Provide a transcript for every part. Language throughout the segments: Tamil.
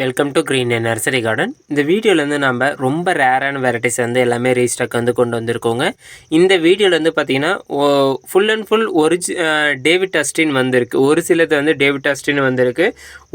Welcome to green nursery garden இந்த வீடியோலேருந்து நம்ம ரொம்ப ரேரான வெரைட்டிஸ் வந்து எல்லாமே ரீஸ்டாக் வந்து கொண்டு வந்திருக்கோங்க. இந்த வீடியோவில் வந்து பார்த்தீங்கன்னா ஃபுல் அண்ட் ஃபுல் ஒரிஜி டேவிட் அஸ்டின் வந்திருக்கு. ஒரு சிலது வந்து டேவிட் அஸ்டின் வந்திருக்கு.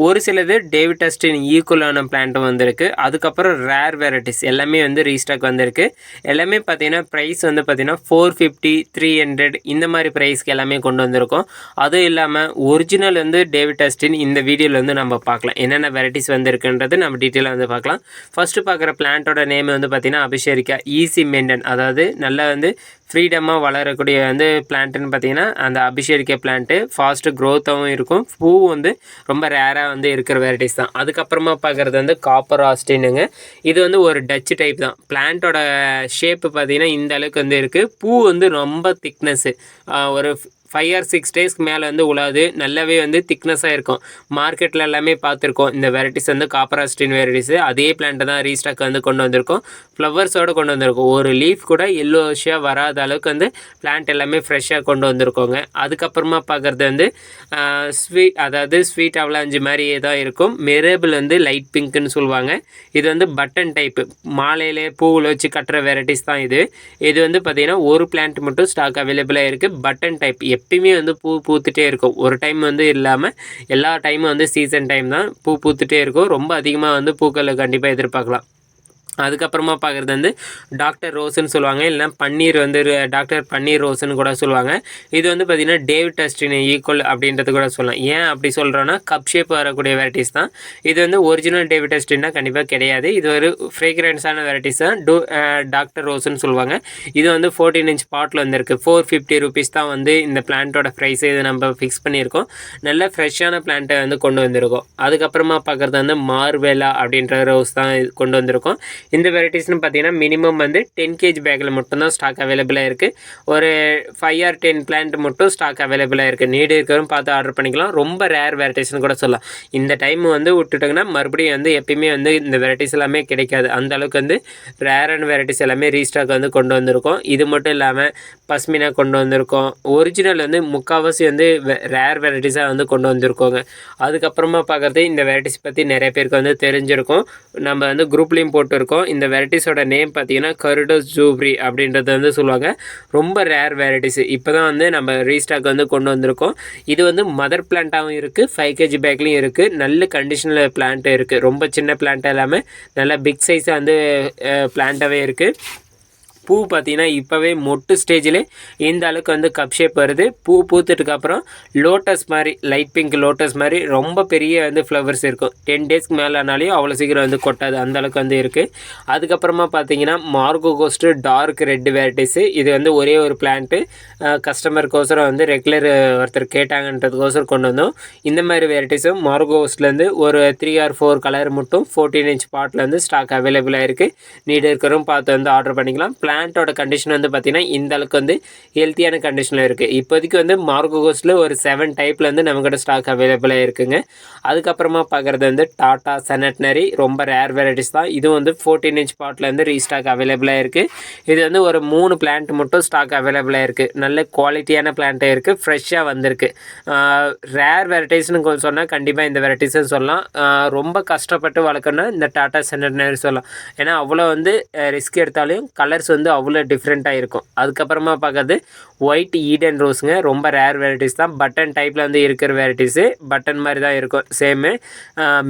ஒரு சிலது டேவிட் அஸ்டின் ஈக்குவலான பிளான்ட்டும் வந்திருக்கு. அதுக்கப்புறம் ரேர் வெரைட்டிஸ் எல்லாமே வந்து ரீஸ்டாக் வந்திருக்கு. எல்லாமே பார்த்தீங்கன்னா ப்ரைஸ் வந்து பார்த்தீங்கன்னா ஃபோர் ஃபிஃப்டி த்ரீ ஹண்ட்ரட் இந்த மாதிரி ப்ரைஸ்க்கு எல்லாமே கொண்டு வந்திருக்கோம். அதுவும் இல்லாமல் ஒரிஜினல் வந்து டேவிட் அஸ்டின் இந்த வீடியோவில் வந்து நம்ம பார்க்கலாம் என்னென்ன வெரைட்டிஸ் வந்து இருக்குன்றது நம்ம டீட்டெயிலாக வந்து பார்க்கலாம். ஃபஸ்ட்டு பார்க்குற பிளான்ட்டோட நேம் வந்து பார்த்திங்கன்னா அபிஷேரிக்கா ஈஸி மெயின்டைன் அதாவது நல்லா வந்து ஃப்ரீடமாக வளரக்கூடிய வந்து பிளான்ட்டுன்னு பார்த்தீங்கன்னா அந்த அபிஷேரிக்கா பிளான்ட்டு ஃபாஸ்ட்டு க்ரோத்தாகவும் இருக்கும். பூ வந்து ரொம்ப ரேராக வந்து இருக்கிற வெரைட்டிஸ் தான். அதுக்கப்புறமா பார்க்குறது வந்து காப்பர் ஆஸ்டினுங்க இது வந்து ஒரு டச் டைப் தான். பிளான்ட்டோட ஷேப்பு பார்த்திங்கன்னா இந்த அளவுக்கு வந்து இருக்குது பூ வந்து ரொம்ப திக்னஸ்ஸு ஒரு ஃபைவ் ஆர் சிக்ஸ் டேஸ்க்கு மேலே வந்து உழாது நல்லாவே வந்து திக்னஸாக இருக்கும். மார்க்கெட்டில் எல்லாமே பார்த்துருக்கோம். இந்த வெரைட்டிஸ் வந்து காப்பராஸ்டின் வெரைட்டிஸு அதே பிளான்ட்டை தான் ரீஸ்டாக் வந்து கொண்டு வந்திருக்கோம். ஃப்ளவர்ஸோடு கொண்டு வந்திருக்கோம். ஒரு லீஃப் கூட எல்லோ ஷியாக வராத அளவுக்கு வந்து பிளான்ட் எல்லாமே ஃப்ரெஷ்ஷாக கொண்டு வந்திருக்கோங்க. அதுக்கப்புறமா பார்க்குறது வந்து ஸ்வீட் அதாவது ஸ்வீட் அவலாஞ்சி மாதிரியே தான் இருக்கும். மெரேபிள் வந்து லைட் பிங்க்குன்னு சொல்லுவாங்க. இது வந்து பட்டன் டைப்பு மாலையிலே பூவில் வச்சு கட்டுற வெரைட்டிஸ் தான் இது. இது வந்து பார்த்திங்கன்னா ஒரு பிளான்ட் மட்டும் ஸ்டாக் அவைலபிளாக இருக்குது பட்டன் டைப் எப்பயுமே வந்து பூ பூத்துட்டே இருக்கும். ஒரு டைம் வந்து இல்லாமல் எல்லா டைமும் வந்து சீசன் டைம் தான் பூ பூத்துட்டே இருக்கும். ரொம்ப அதிகமாக வந்து பூக்களை கண்டிப்பாக எதிர்பார்க்கலாம். அதுக்கப்புறமா பார்க்குறது வந்து டாக்டர் ரோஸ்ன்னு சொல்லுவாங்க. இல்லைனா பன்னீர் வந்து டாக்டர் பன்னீர் ரோஸ்ன்னு கூட சொல்லுவாங்க. இது வந்து பார்த்திங்கன்னா டேவிட் டஸ்டின் ஈக்குவல் அப்படின்றது கூட சொல்லலாம். ஏன் அப்படி சொல்கிறோன்னா கப் ஷேப் வரக்கூடிய வெரைட்டிஸ் தான். இது வந்து ஒரிஜினல் டேவிட் டஸ்டின்னா கண்டிப்பாக கிடையாது. இது ஒரு ஃப்ரேக்ரன்ஸான வெரைட்டிஸ் தான். டூ டாக்டர் ரோஸ்ன்னு சொல்லுவாங்க. இது வந்து ஃபோர்டீன் இன்ச் பாட்டில் வந்துருக்கு. ஃபோர் ஃபிஃப்டி ருபீஸ் தான் வந்து இந்த பிளான்ட்டோட ப்ரைஸ் இது நம்ம ஃபிக்ஸ் பண்ணியிருக்கோம். நல்ல ஃப்ரெஷ்ஷான பிளான்ட்டை வந்து கொண்டு வந்திருக்கோம். அதுக்கப்புறமா பார்க்குறது வந்து மார்வேலா அப்படின்ற ரோஸ் தான் கொண்டு வந்திருக்கோம். இந்த வெரைட்டிஸ்னு பார்த்தீங்கன்னா மினிமம் வந்து டென் கேஜி பேக்கில் மட்டும்தான் ஸ்டாக் அவைலபிளாக இருக்குது ஒரு ஃபைவ் ஆர் டென் பிளான்ட் மட்டும் ஸ்டாக் அவைலபிளாக இருக்குது நீடு இருக்கிறவங்க பார்த்து ஆர்டர் பண்ணிக்கலாம். ரொம்ப ரேர் வெரைட்டிஸ்னு கூட சொல்லலாம். இந்த டைம் வந்து விட்டுட்டாங்கன்னா மறுபடியும் வந்து எப்பயுமே வந்து இந்த வெரைட்டிஸ் எல்லாமே கிடைக்காது. அந்த அளவுக்கு வந்து ரேரான வெரைட்டிஸ் எல்லாமே ரீஸ்டாக் வந்து கொண்டு வந்திருக்கோம். இது மட்டும் இல்லாமல் பஸ்மினா கொண்டு வந்திருக்கோம். ஒரிஜினல் வந்து முக்கால்வாசி வந்து ரேர் வெரைட்டிஸாக வந்து கொண்டு வந்திருக்கோங்க. அதுக்கப்புறமா பார்க்குறது இந்த வெரைட்டிஸ் பற்றி நிறைய பேருக்கு வந்து தெரிஞ்சிருக்கும். நம்ம வந்து குரூப்லேயும் போட்டிருக்கோம். இந்த வெரைட்டிஸோட நேம் பார்த்தீங்கன்னா கருடோஸ் ஜூப்ரி அப்படின்றத வந்து சொல்லுவாங்க. ரொம்ப ரேர் வெரைட்டிஸ் இப்போ தான் வந்து நம்ம ரீஸ்டாக் வந்து கொண்டு வந்திருக்கோம். இது வந்து மதர் பிளான்ட்டாகவும் இருக்குது ஃபைவ் கேஜி பேக்லேயும் இருக்குது நல்ல கண்டிஷனில் பிளான்ட்டு இருக்குது ரொம்ப சின்ன பிளான்ட்டாக எல்லாமே நல்லா பிக் சைஸாக வந்து பிளான்ட்டாகவே இருக்குது பூ பார்த்தீங்கன்னா இப்போவே மொட்டு ஸ்டேஜில் இந்த அளவுக்கு வந்து கப் ஷேப் வருது. பூ பூத்துட்டுக்கப்புறம் லோட்டஸ் மாதிரி லைட் பிங்க் லோட்டஸ் மாதிரி ரொம்ப பெரிய வந்து ஃப்ளவர்ஸ் இருக்கும். டென் டேஸ்க்கு மேலே ஆனாலையும் அவ்வளோ சீக்கிரம் வந்து கொட்டாது. அந்த அளவுக்கு வந்து இருக்குது அதுக்கப்புறமா பார்த்தீங்கன்னா Margo Koster dark red varieties இது வந்து ஒரே ஒரு பிளான்ட்டு கஸ்டமருக்கோசரம் வந்து ரெகுலர் ஒருத்தர் கேட்டாங்கன்றதுக்கோசரம் கொண்டு வந்தோம். இந்த மாதிரி வெரைட்டிஸும் மார்கோஸ்ட்லேருந்து ஒரு த்ரீ ஆர் ஃபோர் கலர் மட்டும் ஃபோர்டீன் இன்ச் பாட்டில் வந்து ஸ்டாக் அவைலபிளாக இருக்குது நீடு இருக்கிறவங்க பார்த்து வந்து ஆர்டர் பண்ணிக்கலாம். பிளான் பேண்ட்டோட கண்டிஷன் வந்து பார்த்திங்கன்னா இந்த அளவுக்கு வந்து ஹெல்த்தியான கண்டிஷனில் இருக்குது இப்போதைக்கு வந்து மார்கோகோஸில் ஒரு செவன் டைப்பில் வந்து நம்மக்கிட்ட ஸ்டாக் அவைலபிளாக இருக்குங்க. அதுக்கப்புறமா பார்க்குறது வந்து டாட்டா செனட்னரி ரொம்ப ரேர் வெரைட்டிஸ் தான். இதுவும் வந்து ஃபோர்டீன் இன்ச் பாட்லேருந்து ரீஸ்டாக் அவைலபிளாக இருக்குது இது வந்து ஒரு மூணு பிளான்ட் மட்டும் ஸ்டாக் அவைலபிளாக இருக்குது நல்ல குவாலிட்டியான பிளான்ட்டே இருக்குது ஃப்ரெஷ்ஷாக வந்திருக்கு. ரேர் வெரைட்டிஸ்னு சொன்னால் கண்டிப்பாக இந்த வெரைட்டிஸும் சொல்லலாம். ரொம்ப கஷ்டப்பட்டு வளர்க்கணும்னா இந்த டாட்டா செனட்னரி சொல்லலாம். ஏன்னா அவ்வளோ வந்து ரிஸ்க் எடுத்தாலையும் கலர்ஸ் வந்து வந்து அவ்வளோ டிஃப்ரெண்ட்டாக இருக்கும். அதுக்கப்புறமா பார்க்கறது ஒயிட் ஈடன் ரோஸுங்க ரொம்ப ரேர் வெரைட்டிஸ் தான். பட்டன் டைப்பில் வந்து இருக்கிற வெரைட்டிஸு பட்டன் மாதிரி தான் இருக்கும். சேமு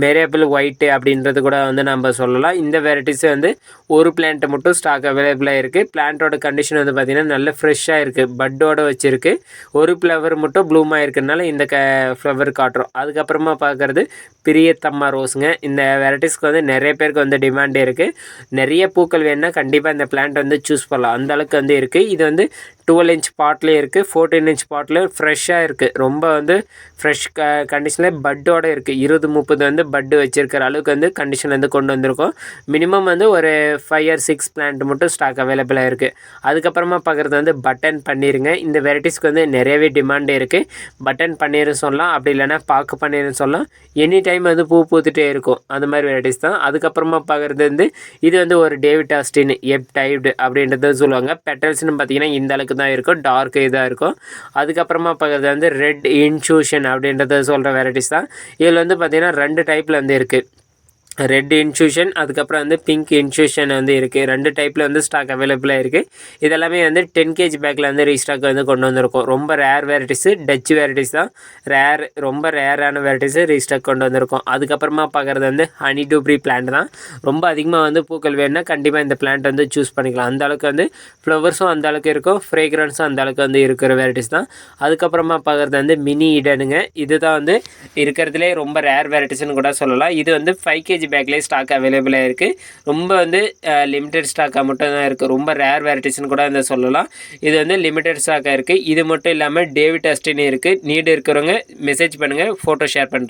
மெரேபிள் ஒயிட்டு அப்படின்றது கூட வந்து நம்ம சொல்லலாம். இந்த வெரைட்டிஸ் வந்து ஒரு பிளான்ட்டு மட்டும் ஸ்டாக் அவைலபிளாக இருக்குது பிளான்ட்டோட கண்டிஷன் வந்து பார்த்திங்கன்னா நல்ல ஃப்ரெஷ்ஷாக இருக்குது பட்டோடு வச்சுருக்கு. ஒரு ஃப்ளவர் மட்டும் ப்ளூமாக இருக்கிறதுனால இந்த க ஃப்ளவர் காட்டுறோம். அதுக்கப்புறமா பார்க்குறது பிரியத்தம்மா ரோஸுங்க இந்த வெரைட்டிஸ்க்கு வந்து நிறைய பேருக்கு வந்து டிமாண்ட் இருக்குது நிறைய பூக்கள் வேணுன்னா கண்டிப்பாக இந்த பிளான்ட் வந்து சூஸ் பண்ணலாம். அந்த அளவுக்கு வந்து இருக்குது இது வந்து டுவெல் இன்ச் பாட்லேயே இருக்குது ஃபோர்டீன் இன்ச் பாட்டில் ஃப்ரெஷ்ஷாக இருக்குது ரொம்ப வந்து ஃப்ரெஷ் க கண்டிஷனில் பட்டோடு இருக்குது இருபது முப்பது வந்து பட்டு வச்சுருக்கிற அளவுக்கு வந்து கண்டிஷன் வந்து கொண்டு வந்திருக்கோம். மினிமம் வந்து ஒரு ஃபைவ் ஆர் சிக்ஸ் பிளான்ட் மட்டும் ஸ்டாக் அவைலபிளாக இருக்குது அதுக்கப்புறமா பார்க்குறது வந்து பட்டன் பண்ணிடுங்க இந்த வெரைட்டிஸ்க்கு வந்து நிறையவே டிமாண்ட் இருக்குது பட்டன் பன்னீர்னு சொல்லலாம் அப்படி இல்லைனா பாக்கு பன்னீர்னு சொல்லலாம். எனி டைம் வந்து பூ பூத்துட்டே இருக்கும். அந்த மாதிரி வெரைட்டிஸ் தான். அதுக்கப்புறமா பார்க்குறது வந்து இது வந்து ஒரு டேவிட் ஆஸ்டின் எப் டைப்டு அப்படின்றது சொல்லுவாங்க. பெட்டல்ஸ்னு பார்த்தீங்கன்னா இந்த அளவுக்கு தான் இருக்கும் டார்க் இதாக இருக்கும். அதுக்கப்புறமா பார்க்குறது வந்து ரெட் இன்சூஷன் அப்படின்றத சொல்கிற வெரைட்டிஸ் தான். இதில் வந்து பார்த்திங்கன்னா ரெண்டு டைப்பில் வந்து இருக்குது ரெட் இன்ஃபியூஷன் அதுக்கப்புறம் வந்து பிங்க் இன்ஃபியூஷன் வந்து இருக்குது ரெண்டு டைப்பில் வந்து ஸ்டாக் அவைலபிளாக இருக்குது இதெல்லாமே வந்து டென் கேஜி பேக்கில் வந்து ரீஸ்டாக் வந்து கொண்டு வந்திருக்கோம். ரொம்ப ரேர் வெரைட்டிஸு டச் வெரைட்டிஸ் தான். ரேர் ரொம்ப ரேரான வெரைட்டிஸு ரீஸ்டாக் கொண்டு வந்திருக்கோம். அதுக்கப்புறமா பார்க்குறது வந்து ஹனி டூப்ரி பிளான்ட் தான். ரொம்ப அதிகமாக வந்து பூக்கள் வேணும்னா கண்டிப்பாக இந்த பிளான்ட் வந்து சூஸ் பண்ணிக்கலாம். அந்த அளவுக்கு வந்து ஃப்ளவர்ஸும் அந்த அளவுக்கு இருக்கும். ஃப்ரேக்ரன்ஸும் அந்த அளவுக்கு வந்து இருக்கிற வெரைட்டிஸ் தான். அதுக்கப்புறமா பார்க்குறது வந்து மினி இடனுங்க இதுதான் வந்து இருக்கிறதுலே ரொம்ப ரேர் வெரைட்டிஸ்னு கூட சொல்லலாம். இது வந்து ஃபைவ் கேஜி பேக்லேயே ஸ்டாக் அவைலபிளாக இருக்குது ரொம்ப வந்து லிமிடெட் ஸ்டாக்காக மட்டும் தான் இருக்குது ரொம்ப ரேர் வெரைட்டிஸ்னு கூட இந்த சொல்லலாம். இது வந்து லிமிடெட் ஸ்டாக்காக இருக்குது இது மட்டும் இல்லாமல் டேவிட் அஸ்டின் இருக்குது நீடு இருக்கிறவங்க மெசேஜ் பண்ணுங்கள் ஃபோட்டோ ஷேர் பண்ணுறேன்